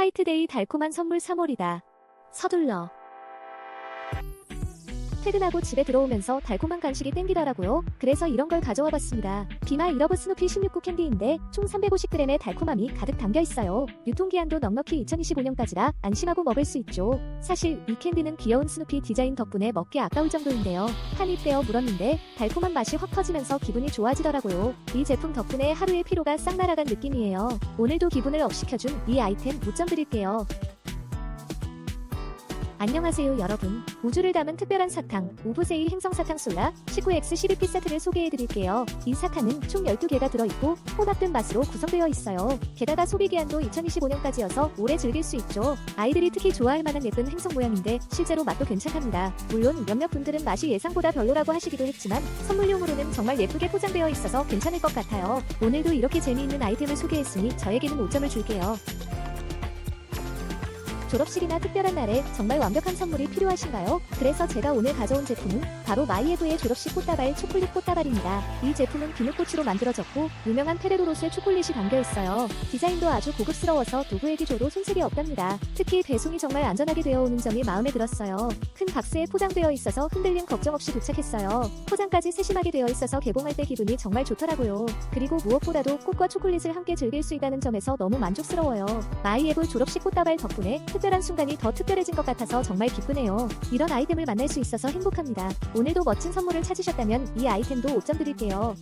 화이트데이 달콤한 선물 3월이다. 서둘러. 퇴근하고 집에 들어오면서 달콤한 간식이 땡기더라고요. 그래서 이런 걸 가져와 봤습니다. 비마 이러브 스누피 16구 캔디인데 총 350g의 달콤함이 가득 담겨 있어요. 유통기한도 넉넉히 2025년까지라 안심하고 먹을 수 있죠. 사실 이 캔디는 귀여운 스누피 디자인 덕분에 먹기 아까울 정도인데요. 한입 떼어 물었는데 달콤한 맛이 확 터지면서 기분이 좋아지더라고요. 이 제품 덕분에 하루의 피로가 싹 날아간 느낌이에요. 오늘도 기분을 업시켜준 이 아이템 5점 드릴게요. 안녕하세요 여러분. 우주를 담은 특별한 사탕, 우부세일 행성 사탕 솔라 19X12P 세트를 소개해드릴게요. 이 사탕은 총 12개가 들어있고 혼합된 맛으로 구성되어 있어요. 게다가 소비기한도 2025년까지여서 오래 즐길 수 있죠. 아이들이 특히 좋아할 만한 예쁜 행성 모양인데 실제로 맛도 괜찮답니다. 물론 몇몇 분들은 맛이 예상보다 별로라고 하시기도 했지만 선물용으로는 정말 예쁘게 포장되어 있어서 괜찮을 것 같아요. 오늘도 이렇게 재미있는 아이템을 소개했으니 저에게는 5점을 줄게요. 졸업식이나 특별한 날에 정말 완벽한 선물이 필요하신가요? 그래서 제가 오늘 가져온 제품은 바로 마이에브의 졸업식 꽃다발 초콜릿 꽃다발입니다. 이 제품은 비누꽃으로 만들어졌고 유명한 페레로로스의 초콜릿이 담겨 있어요. 디자인도 아주 고급스러워서 누구에게 줘도 손색이 없답니다. 특히 배송이 정말 안전하게 되어 오는 점이 마음에 들었어요. 큰 박스에 포장되어 있어서 흔들림 걱정 없이 도착했어요. 포장까지 세심하게 되어 있어서 개봉할 때 기분이 정말 좋더라고요. 그리고 무엇보다도 꽃과 초콜릿을 함께 즐길 수 있다는 점에서 너무 만족스러워요. 마이에브 졸업식 꽃다발 덕분에 특별한 순간이 더 특별해진 것 같아서 정말 기쁘네요. 이런 아이템을 만날 수 있어서 행복합니다. 오늘도 멋진 선물을 찾으셨다면 이 아이템도 5점 드릴게요.